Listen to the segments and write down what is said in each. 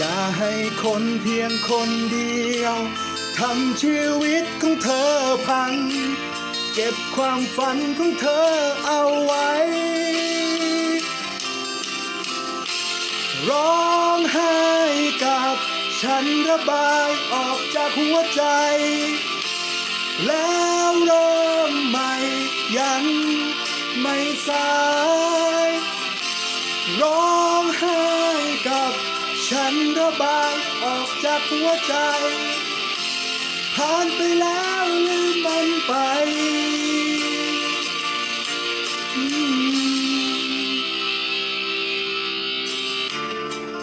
อย่าให้คนเพียงคนเดียวทำชีวิตของเธอพัง เก็บความฝันของเธอเอาไว้ ร้องไห้กับฉันระบายออกจากหัวใจ แล้วเริ่มใหม่ยังไม่สาย ร้องไห้ ฉันระบายออกจากหัวใจ ผ่านไปแล้วลืมมันไป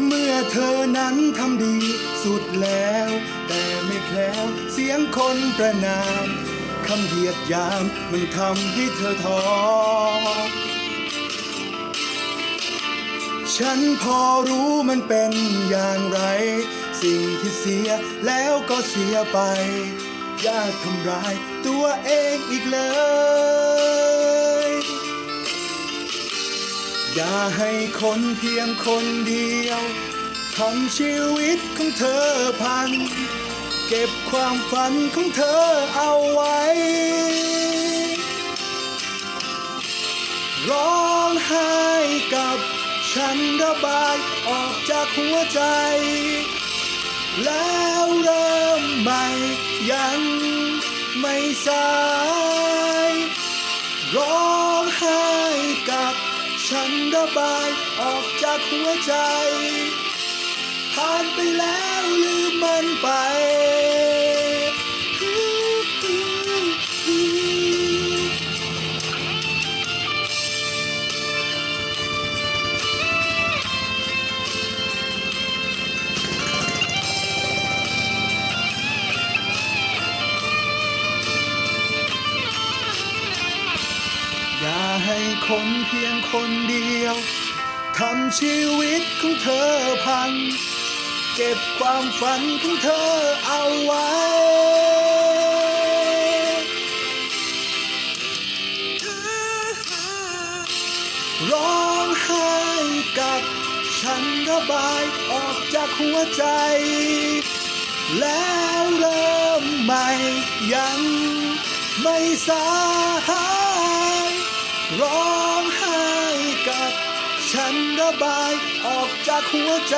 เมื่อเธอนั้นทำดีสุดแล้ว แต่ไม่แคล้วเสียงคนประนาม คำเหยียดยามมันทำให้เธอท้อ ฉันพอรู้มันเป็นอย่างไร สิ่งที่เสียแล้วก็เสียไป อย่าทำร้ายตัวเองอีกเลย อย่าให้คนเพียงคนเดียวทำชีวิตของเธอพัง เก็บความฝันของเธอเอาไว้ ร้องไห้ ฉันระบายออกจากหัวใจ แล้วเริ่มใหม่ยังไม่สาย ร้องไห้กับฉันระบายออกจากหัวใจ ผ่านไปแล้วลืมมันไป คนเพียงคนเดียวทำชีวิตของเธอพัง เก็บความฝันของเธอเอาไว้ ร้องไห้กับฉันระบายออกจากหัวใจ แล้วเริ่มใหม่ยังไม่สาย ร้องไห้กับฉันระบายออกจากหัวใจ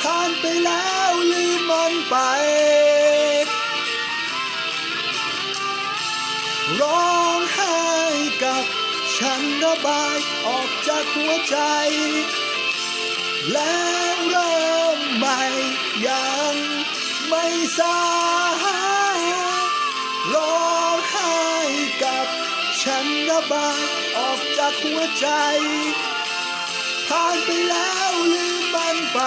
ผ่านไปแล้วลืมมันไป ร้องไห้กับฉันระบายออกจากหัวใจ แล้วเริ่มใหม่ยังไม่สายร้อง ระบายออกจากหัวใจ ผ่านไปแล้วลืมมันไป